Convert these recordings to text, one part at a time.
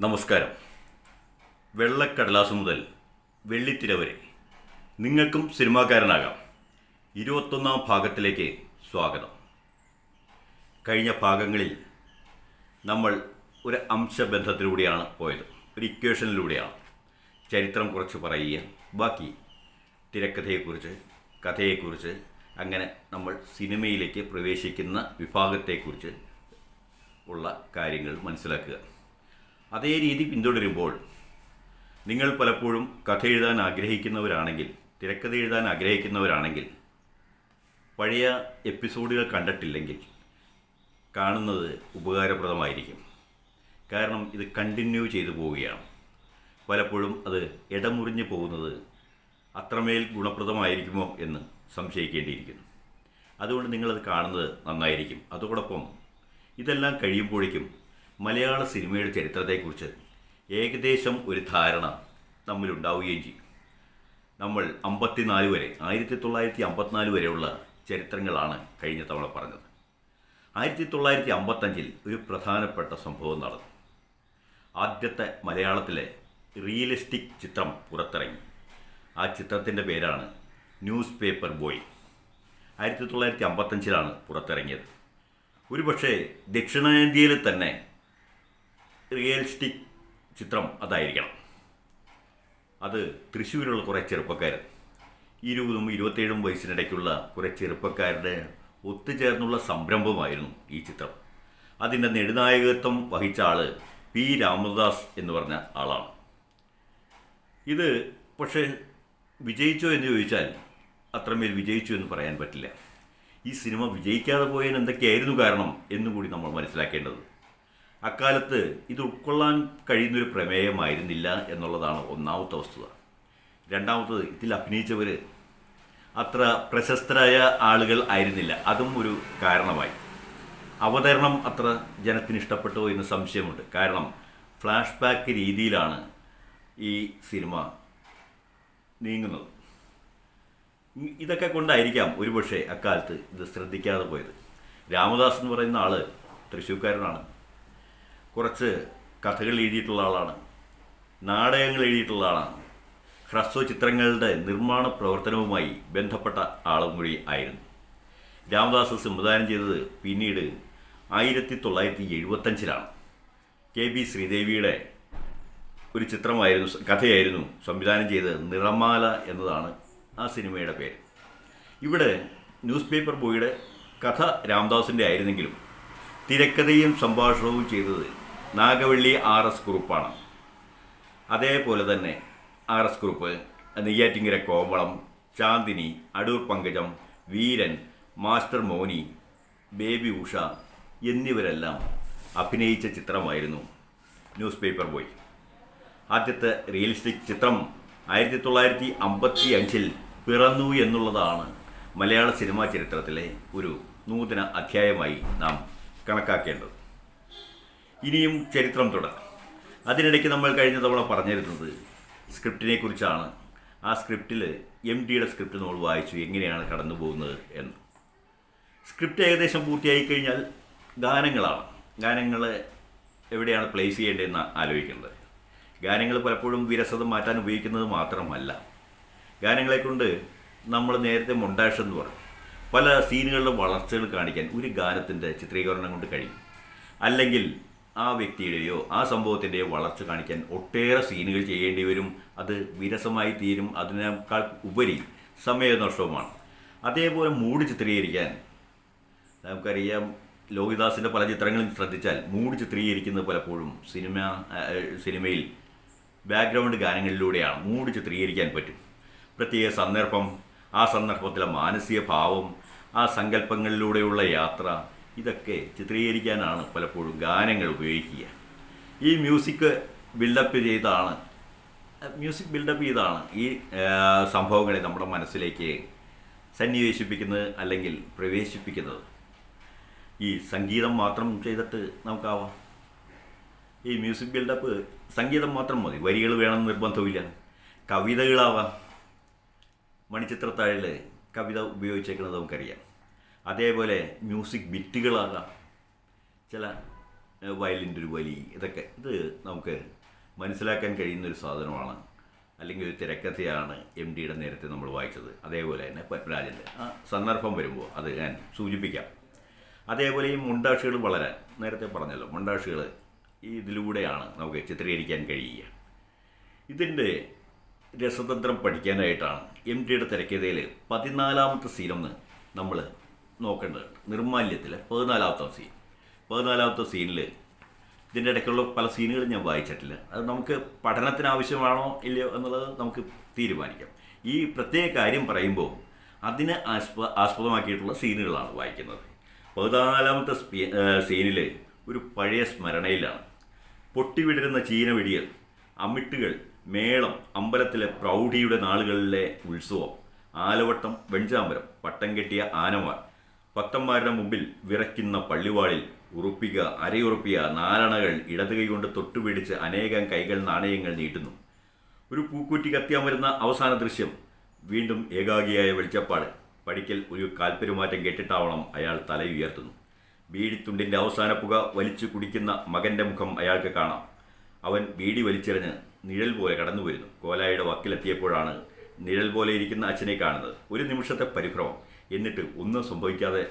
നമസ്കാരം. വെള്ളക്കടലാസ് മുതൽ വെള്ളിത്തിര വരെ. നിങ്ങൾക്കും സിനിമാക്കാരനാകാം ഇരുപത്തൊന്നാം ഭാഗത്തിലേക്ക് സ്വാഗതം. കഴിഞ്ഞ ഭാഗങ്ങളിൽ നമ്മൾ ഒരു അംശബന്ധത്തിലൂടെയാണ് പോയത്. ഒരു ഇക്വേഷനിലൂടെയാണ്. ചരിത്രം കുറച്ച് പറയുക. ബാക്കി തിരക്കഥയെക്കുറിച്ച് കഥയെക്കുറിച്ച് അങ്ങനെ നമ്മൾ സിനിമയിലേക്ക് പ്രവേശിക്കുന്ന വിഭാഗത്തെക്കുറിച്ച് ഉള്ള കാര്യങ്ങൾ മനസ്സിലാക്കുക. അതേ രീതി പിന്തുടരുമ്പോൾ നിങ്ങൾ പലപ്പോഴും കഥ എഴുതാൻ ആഗ്രഹിക്കുന്നവരാണെങ്കിൽ തിരക്കഥ എഴുതാൻ ആഗ്രഹിക്കുന്നവരാണെങ്കിൽ പഴയ എപ്പിസോഡുകൾ കണ്ടിട്ടില്ലെങ്കിൽ കാണുന്നത് ഉപകാരപ്രദമായിരിക്കും. കാരണം ഇത് കണ്ടിന്യൂ ചെയ്തു പോവുകയാണ്. പലപ്പോഴും അത് ഇടമുറിഞ്ഞു പോകുന്നത് അത്രമേൽ ഗുണപ്രദമായിരിക്കുമോ എന്ന് സംശയിക്കേണ്ടിയിരിക്കുന്നു. അതുകൊണ്ട് നിങ്ങളത് കാണുന്നത് നന്നായിരിക്കും. അതോടൊപ്പം ഇതെല്ലാം കഴിയുമ്പോഴേക്കും മലയാള സിനിമയുടെ ചരിത്രത്തെക്കുറിച്ച് ഏകദേശം ഒരു ധാരണ നമ്മിലുണ്ടാവുകയും ചെയ്യും. നമ്മൾ അമ്പത്തിനാല് വരെ ആയിരത്തി തൊള്ളായിരത്തി അമ്പത്തിനാല് വരെയുള്ള ചരിത്രങ്ങളാണ് കഴിഞ്ഞ തവണ പറഞ്ഞത്. ആയിരത്തി തൊള്ളായിരത്തി അമ്പത്തഞ്ചിൽ ഒരു പ്രധാനപ്പെട്ട സംഭവം നടന്നു. ആദ്യത്തെ മലയാളത്തിലെ റിയലിസ്റ്റിക് ചിത്രം പുറത്തിറങ്ങി. ആ ചിത്രത്തിന്റെ പേരാണ് ന്യൂസ് പേപ്പർ ബോയ്. ആയിരത്തി തൊള്ളായിരത്തി അമ്പത്തഞ്ചിലാണ് പുറത്തിറങ്ങിയത്. ഒരുപക്ഷേ ദക്ഷിണേന്ത്യയിൽ തന്നെ റിയലിസ്റ്റിക് ചിത്രം അതായിരിക്കണം. അത് തൃശ്ശൂരിലുള്ള കുറേ ചെറുപ്പക്കാർ ഇരുപതും ഇരുപത്തേഴും വയസ്സിനിടയ്ക്കുള്ള കുറേ ചെറുപ്പക്കാരുടെ ഒത്തുചേർന്നുള്ള സംരംഭമായിരുന്നു ഈ ചിത്രം. അതിന്റെ നെടുനായകത്വം വഹിച്ച ആൾ പി രാമദാസ് എന്ന് പറഞ്ഞ ആളാണ്. ഇത് പക്ഷേ വിജയിച്ചോ എന്ന് ചോദിച്ചാൽ അത്രമേൽ വിജയിച്ചു എന്ന് പറയാൻ പറ്റില്ല. ഈ സിനിമ വിജയിക്കാതെ പോയതിന് എന്തൊക്കെയായിരുന്നു കാരണം എന്നുകൂടി നമ്മൾ മനസ്സിലാക്കേണ്ടത് അക്കാലത്ത് ഇത് ഉൾക്കൊള്ളാൻ കഴിയുന്നൊരു പ്രമേയമായിരുന്നില്ല എന്നുള്ളതാണ് ഒന്നാമത്തെ വസ്തുത. രണ്ടാമത്തത് ഇതിൽ അഭിനയിച്ചവർ അത്ര പ്രശസ്തരായ ആളുകൾ ആയിരുന്നില്ല. അതും ഒരു കാരണമായി. അവതരണം അത്ര ജനത്തിന് ഇഷ്ടപ്പെട്ടോ എന്ന് സംശയമുണ്ട്. കാരണം ഫ്ലാഷ് ബാക്ക് രീതിയിലാണ് ഈ സിനിമ നീങ്ങുന്നത്. ഇതൊക്കെ കൊണ്ടായിരിക്കാം ഒരുപക്ഷെ അക്കാലത്ത് ഇത് ശ്രദ്ധിക്കാതെ പോയത്. രാമദാസ് എന്ന് പറയുന്ന ആൾ തൃശ്ശൂർക്കാരനാണ്. കുറച്ച് കഥകൾ എഴുതിയിട്ടുള്ള ആളാണ്. നാടകങ്ങൾ എഴുതിയിട്ടുള്ള ആളാണ്. ഹ്രസ്വ ചിത്രങ്ങളുടെ നിർമ്മാണ പ്രവർത്തനവുമായി ബന്ധപ്പെട്ട ആളും കൂടി ആയിരുന്നു. രാമദാസ് സംവിധാനം ചെയ്തത് പിന്നീട് ആയിരത്തി തൊള്ളായിരത്തി എഴുപത്തഞ്ചിലാണ് കെ ബി ശ്രീദേവിയുടെ ഒരു ചിത്രമായിരുന്നു കഥയായിരുന്നു സംവിധാനം ചെയ്തത് നിറമാല എന്നതാണ് ആ സിനിമയുടെ പേര്. ഇവിടെ ന്യൂസ് പേപ്പർ ബോയുടെ കഥ രാംദാസിന്റെ ആയിരുന്നെങ്കിലും തിരക്കഥയും സംഭാഷണവും ചെയ്തത് നാഗവള്ളി ആർ എസ് കുറുപ്പാണ്. അതേപോലെ തന്നെ R S Kurup Neyyattinkara Kovalam Chandini Adoor Pankajam Veeran master Moni Baby Usha എന്നിവരെല്ലാം അഭിനയിച്ച ചിത്രമായിരുന്നു ന്യൂസ് പേപ്പർ ബോയ്. ആദ്യത്തെ റിയലിസ്റ്റിക് ചിത്രം ആയിരത്തി തൊള്ളായിരത്തി അമ്പത്തി അഞ്ചിൽ പിറന്നു എന്നുള്ളതാണ് മലയാള സിനിമാ ചരിത്രത്തിലെ ഒരു നൂതന അധ്യായമായി നാം കണക്കാക്കേണ്ടത്. ഇനിയും ചരിത്രം തുടരാം. അതിനിടയ്ക്ക് നമ്മൾ കഴിഞ്ഞ തവണ പറഞ്ഞിരുന്നത് സ്ക്രിപ്റ്റിനെ കുറിച്ചാണ്. ആ സ്ക്രിപ്റ്റിൽ എം ഡിയുടെ സ്ക്രിപ്റ്റ് നമ്മൾ വായിച്ചു. എങ്ങനെയാണ് കടന്നു പോകുന്നത് എന്ന്. സ്ക്രിപ്റ്റ് ഏകദേശം പൂർത്തിയായി കഴിഞ്ഞാൽ ഗാനങ്ങളാണ്. ഗാനങ്ങൾ എവിടെയാണ് പ്ലേസ് ചെയ്യേണ്ടതെന്ന് ആലോചിക്കേണ്ടത്. ഗാനങ്ങൾ പലപ്പോഴും വിരസത മാറ്റാൻ ഉപയോഗിക്കുന്നത് മാത്രമല്ല. ഗാനങ്ങളെ കൊണ്ട് നമ്മൾ നേരത്തെ മൊണ്ടാഷ് എന്ന് പറയും. പല സീനുകളിലും വളർച്ചകൾ കാണിക്കാൻ ഒരു ഗാനത്തിന്റെ ചിത്രീകരണം കൊണ്ട് കഴിയും. അല്ലെങ്കിൽ ആ വ്യക്തിയുടെയോ ആ സംഭവത്തിന്റെയോ വളർച്ച കാണിക്കാൻ ഒട്ടേറെ സീനുകൾ ചെയ്യേണ്ടി വരും. അത് വിരസമായി തീരും. അതിനേക്കാൾ ഉപരി സമയനഷ്ടവുമാണ്. അതേപോലെ മൂഡ് ചിത്രീകരിക്കാൻ നമുക്കറിയാം ലോഹിദാസിന്റെ പല ചിത്രങ്ങളും ശ്രദ്ധിച്ചാൽ മൂഡ് ചിത്രീകരിക്കുന്നത് പലപ്പോഴും സിനിമ സിനിമയിൽ ബാക്ക്ഗ്രൗണ്ട് ഗാനങ്ങളിലൂടെയാണ് മൂഡ് ചിത്രീകരിക്കാൻ പറ്റും. പ്രത്യേക സന്ദർഭം ആ സന്ദർഭത്തിലെ മാനസിക ഭാവം ആ സങ്കല്പങ്ങളിലൂടെയുള്ള യാത്ര ഇതൊക്കെ ചിത്രീകരിക്കാനാണ് പലപ്പോഴും ഗാനങ്ങൾ ഉപയോഗിക്കുക. ഈ മ്യൂസിക് ബിൽഡപ്പ് ചെയ്താണ് മ്യൂസിക് ബിൽഡപ്പ് ചെയ്താണ് ഈ സംഭവങ്ങളെ നമ്മുടെ മനസ്സിലേക്ക് സന്നിവേശിപ്പിക്കുന്നത് അല്ലെങ്കിൽ പ്രവേശിപ്പിക്കുന്നത്. ഈ സംഗീതം മാത്രം ചെയ്തിട്ട് നമുക്കാവാം. ഈ മ്യൂസിക് ബിൽഡപ്പ് സംഗീതം മാത്രം മതി. വരികൾ വേണമെന്ന് നിർബന്ധമില്ല കവിതകളാവാം. മണിച്ചിത്രത്താഴിൽ കവിത ഉപയോഗിച്ചേക്കുന്നത് നമുക്കറിയാം. അതേപോലെ മ്യൂസിക് ബിറ്റുകളാകാം. ചില വയലിന്റെ ഒരു വലി ഇതൊക്കെ. ഇത് നമുക്ക് മനസ്സിലാക്കാൻ കഴിയുന്ന ഒരു സാധനമാണ്. അല്ലെങ്കിൽ ഒരു തിരക്കഥയാണ് എം ഡിയുടെ നേരത്തെ നമ്മൾ വായിച്ചത്. അതേപോലെ തന്നെ പത്മരാജന്റെ. ആ സന്ദർഭം വരുമ്പോൾ അത് ഞാൻ സൂചിപ്പിക്കാം. അതേപോലെ ഈ മുണ്ടാഷികൾ വളരാൻ. നേരത്തെ പറഞ്ഞല്ലോ മുണ്ടാഷികൾ ഈ ഇതിലൂടെയാണ് നമുക്ക് ചിത്രീകരിക്കാൻ കഴിയുക. ഇതിന്റെ രസതന്ത്രം പഠിക്കാനായിട്ടാണ് എം ടിയുടെ തിരക്കഥയിൽ പതിനാലാമത്തെ സീനൊന്ന് നമ്മൾ നോക്കേണ്ടതുണ്ട് നിർമാല്യത്തിലെ പതിനാലാമത്തെ സീൻ പതിനാലാമത്തെ സീനിൽ ഇതിന്റെ ഇടയ്ക്കുള്ള പല സീനുകളും ഞാൻ വായിച്ചിട്ടില്ല. അത് നമുക്ക് പഠനത്തിന് ആവശ്യമാണോ ഇല്ലയോ എന്നുള്ളത് നമുക്ക് തീരുമാനിക്കാം. ഈ പ്രത്യേക കാര്യം പറയുമ്പോൾ അതിന് ആസ്പ ആസ്പദമാക്കിയിട്ടുള്ള സീനുകളാണ് വായിക്കുന്നത്. പതിനാലാമത്തെ സീനിൽ ഒരു പഴയ സ്മരണയിലാണ്. പൊട്ടിവിടരുന്ന ചീനവെടികൾ അമിട്ടുകൾ മേളം അമ്പലത്തിലെ പ്രൗഢിയുടെ നാളുകളിലെ ഉത്സവം ആലവട്ടം വെഞ്ചാമ്പരം പട്ടം കെട്ടിയ ആനമാർ ഭക്തന്മാരുടെ മുമ്പിൽ വിറയ്ക്കുന്ന പള്ളിവാളിൽ ഉറുപ്പിക അരയുറുപ്പിക നാരണകൾ ഇടത് കൈകൊണ്ട് തൊട്ടുപിടിച്ച് അനേകം കൈകൾ നാണയങ്ങൾ നീട്ടുന്നു. ഒരു പൂക്കൂറ്റി കത്തിയാൻ വരുന്ന അവസാന ദൃശ്യം വീണ്ടും ഏകാഗിയായ വെളിച്ചപ്പാട്. പടിക്കൽ ഒരു കാൽപ്പെരുമാറ്റം കേട്ടിട്ടാവണം അയാൾ തല ഉയർത്തുന്നു. ബീഡിത്തുണ്ടിന്റെ അവസാന പുക വലിച്ചു കുടിക്കുന്ന മകന്റെ മുഖം അയാൾക്ക് കാണാം. അവൻ ബീഡി വലിച്ചെറിഞ്ഞ് നിഴൽ പോലെ കടന്നു വരുന്നു കോലായുടെ വക്കിലെത്തിയപ്പോഴാണ് നിഴൽ പോലെ ഇരിക്കുന്ന അച്ഛനെ കാണുന്നത്. ഒരു നിമിഷത്തെ പരിഭ്രമം. എന്നിട്ട് ഒന്നും സംഭവിക്കാതെ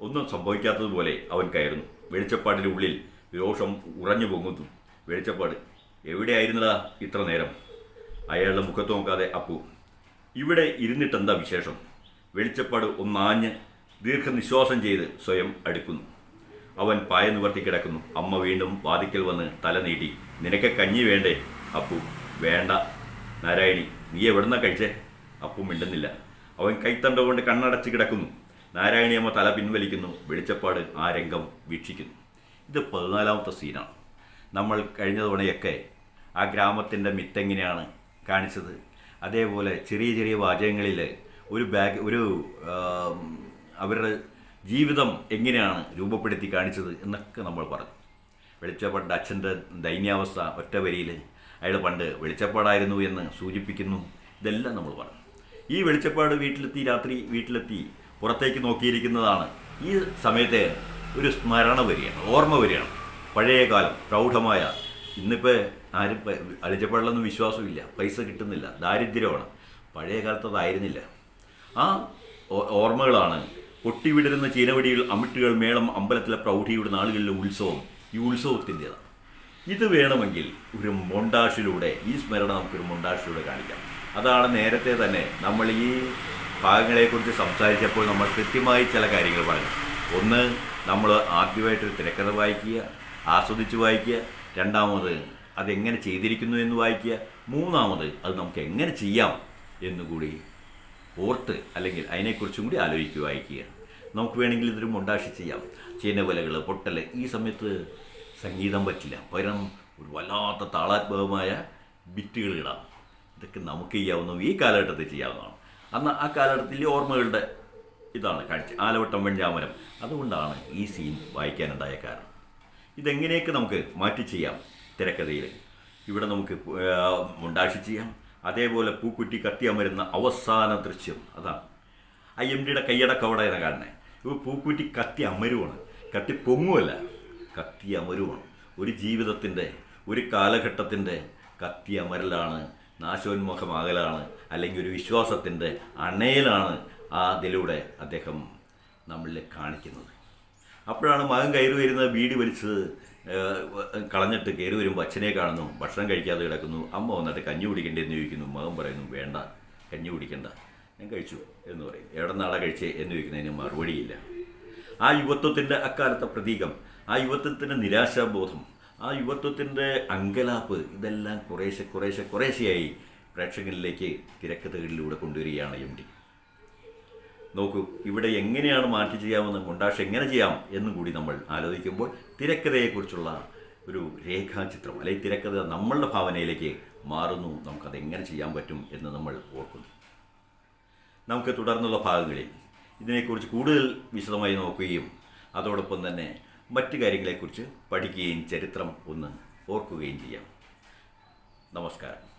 ഒന്നും സംഭവിക്കാത്തതുപോലെ അവൻ കയറുന്നു. വെളിച്ചപ്പാടിന്റെ ഉള്ളിൽ രോഷം ഉറഞ്ഞു പൊങ്ങുന്നു. വെളിച്ചപ്പാട് എവിടെയായിരുന്നടാ ഇത്ര നേരം? അയാളുടെ മുഖത്ത് നോക്കാതെ അപ്പു ഇവിടെ ഇരുന്നിട്ടെന്താ വിശേഷം? വെളിച്ചപ്പാട് ഒന്നാഞ്ഞ് ദീർഘനിശ്വാസം ചെയ്ത് സ്വയം അടുക്കുന്നു. അവൻ പായ നിവർത്തി കിടക്കുന്നു. അമ്മ വീണ്ടും വാതിക്കൽ വന്ന് തല നീട്ടി നിനക്ക് കഞ്ഞി വേണ്ടേ? അപ്പു വേണ്ട. നാരായണി നീ എവിടുന്നാ കഴിച്ചേ? അപ്പു മിണ്ടുന്നില്ല. അവൻ കൈത്തണ്ട കൊണ്ട് കണ്ണടച്ച് കിടക്കുന്നു. നാരായണിയമ്മ തല പിൻവലിക്കുന്നു. വെളിച്ചപ്പാട് ആ രംഗം വീക്ഷിക്കുന്നു. ഇത് പതിനാലാമത്തെ സീനാണ്. നമ്മൾ കഴിഞ്ഞ തവണയൊക്കെ ആ ഗ്രാമത്തിന്റെ മിത്തെങ്ങനെയാണ് കാണിച്ചത്. അതേപോലെ ചെറിയ ചെറിയ വാചകങ്ങളിൽ ഒരു ബാഗ് ഒരു അവരുടെ ജീവിതം എങ്ങനെയാണ് രൂപപ്പെടുത്തി കാണിച്ചത് എന്നൊക്കെ നമ്മൾ പറഞ്ഞു. വെളിച്ചപ്പാട് അച്ഛന്റെ ദൈന്യാവസ്ഥ ഒറ്റ വരിയിൽ അയാൾ പണ്ട് വെളിച്ചപ്പാടായിരുന്നു എന്ന് സൂചിപ്പിക്കുന്നു. ഇതെല്ലാം നമ്മൾ പറഞ്ഞു. ഈ വെളിച്ചപ്പാട് വീട്ടിലെത്തി രാത്രി വീട്ടിലെത്തി പുറത്തേക്ക് നോക്കിയിരിക്കുന്നതാണ്. ഈ സമയത്തെ ഒരു സ്മരണ വരികയാണ് ഓർമ്മ വരികയാണ്. പഴയ കാലം പ്രൗഢമായ. ഇന്നിപ്പോൾ ആരും വെളിച്ചപ്പാടിലൊന്നും വിശ്വാസമില്ല പൈസ കിട്ടുന്നില്ല ദാരിദ്ര്യമാണ്. പഴയ കാലത്ത് അതായിരുന്നില്ല. ആ ഓർമ്മകളാണ് പൊട്ടിവിടരുന്ന ചീനവടികൾ അമിട്ടുകൾ മേളം അമ്പലത്തിലെ പ്രൗഢിയുടെ നാളുകളിലെ ഉത്സവം ഈ ഉത്സവത്തിന്റെതാണ്. ഇത് വേണമെങ്കിൽ ഒരു മൊണ്ടാഷിലൂടെ ഈ സ്മരണ നമുക്കൊരു മൊണ്ടാഷിലൂടെ കാണിക്കാം. അതാണ് നേരത്തെ തന്നെ നമ്മൾ ഈ ഭാഗങ്ങളെക്കുറിച്ച് സംസാരിച്ചപ്പോൾ നമ്മൾ കൃത്യമായി ചില കാര്യങ്ങൾ പറഞ്ഞു. ഒന്ന് നമ്മൾ ആദ്യമായിട്ടൊരു തിരക്കഥ വായിക്കുക ആസ്വദിച്ച് വായിക്കുക. രണ്ടാമത് അതെങ്ങനെ ചെയ്തിരിക്കുന്നു എന്ന് വായിക്കുക. മൂന്നാമത് അത് നമുക്ക് എങ്ങനെ ചെയ്യാം എന്നുകൂടി ഓർത്ത് അല്ലെങ്കിൽ അതിനെക്കുറിച്ചും കൂടി ആലോചിക്കുക വായിക്കുക. നമുക്ക് വേണമെങ്കിൽ ഇതൊരു മൊണ്ടാഷി ചെയ്യാം. ചീനവലകൾ പൊട്ടൽ ഈ സമയത്ത് സംഗീതം പറ്റില്ല. പകരം ഒരു വല്ലാത്ത താളാത്മകമായ ബിറ്റുകൾ ഇടാം. ഇതൊക്കെ നമുക്ക് ചെയ്യാവുന്ന ഈ കാലഘട്ടത്തിൽ ചെയ്യാവുന്നതാണ്. അന്ന് ആ കാലഘട്ടത്തിലെ ഓർമ്മകളുടെ ഇതാണ് കാഴ്ച. ആലവട്ടം വെഞ്ചാമരം. അതുകൊണ്ടാണ് ഈ സീൻ വായിക്കാനുണ്ടായ കാരണം. ഇതെങ്ങനെയൊക്കെ നമുക്ക് മാറ്റി ചെയ്യാം തിരക്കഥയിൽ? ഇവിടെ നമുക്ക് മുണ്ടാക്ഷി ചെയ്യാം. അതേപോലെ പൂക്കുറ്റി കത്തിയമരുന്ന അവസാന ദൃശ്യം. അതാണ്. ഐ എം ഡിയുടെ കൈയടക്കം എന്ന കാരണം ഇപ്പോൾ പൂക്കുറ്റി കത്തി അമരുവാണ്. കത്തി പൊങ്ങുമല്ല കത്തി അമരുവാണ്. ഒരു ജീവിതത്തിന്റെ ഒരു കാലഘട്ടത്തിന്റെ കത്തി അമരലാണ് നാശോന്മുഖമാകലാണ് അല്ലെങ്കിൽ ഒരു വിശ്വാസത്തിന്റെ അണയിലാണ് അതിലൂടെ അദ്ദേഹം നമ്മളിൽ കാണിക്കുന്നത്. അപ്പോഴാണ് മകൻ കയറി വരുന്നത് വീട് വലിച്ച് കളഞ്ഞിട്ട് കയറി വരുമ്പോൾ അച്ഛനെ കാണുന്നു ഭക്ഷണം കഴിക്കാതെ കിടക്കുന്നു. അമ്മ വന്നിട്ട് കഞ്ഞി കുടിക്കണ്ടേ എന്ന് ചോദിക്കുന്നു. മകൻ പറയുന്നു വേണ്ട കഞ്ഞി കുടിക്കണ്ട ഞാൻ കഴിച്ചു എന്ന് പറയും. എവിടെ കഴിച്ചേ? എന്ന് ചോദിക്കുന്നതിന് മറുപടിയില്ല. ആ യുവത്വത്തിന്റെ അക്കാലത്തെ പ്രതീകം ആ യുവത്വത്തിന്റെ നിരാശാബോധം ആ യുവത്വത്തിന്റെ അങ്കലാപ്പ് ഇതെല്ലാം കുറേശ്ശെ കുറേശ്ശെ കുറേശ്ശെയായി പ്രേക്ഷകരിലേക്ക് തിരക്കഥകളിലൂടെ കൊണ്ടുവരികയാണ് എം ഡി. നോക്കൂ ഇവിടെ എങ്ങനെയാണ് മാറ്റി ചെയ്യാമെന്ന് കൊണ്ടാഷ് എങ്ങനെ ചെയ്യാം എന്നും കൂടി നമ്മൾ ആലോചിക്കുമ്പോൾ തിരക്കഥയെക്കുറിച്ചുള്ള ഒരു രേഖാചിത്രം അല്ലെങ്കിൽ തിരക്കഥ നമ്മളുടെ ഭാവനയിലേക്ക് മാറുന്നു. നമുക്കത് എങ്ങനെ ചെയ്യാൻ പറ്റും എന്ന് നമ്മൾ ഓർക്കുന്നു. നമുക്ക് തുടർന്നുള്ള ഭാഗങ്ങളിൽ ഇതിനെക്കുറിച്ച് കൂടുതൽ വിശദമായി നോക്കുകയും അതോടൊപ്പം തന്നെ മറ്റു കാര്യങ്ങളെക്കുറിച്ച് പഠിക്കുകയും ചരിത്രം ഒന്ന് ഓർക്കുകയും ചെയ്യാം. നമസ്കാരം.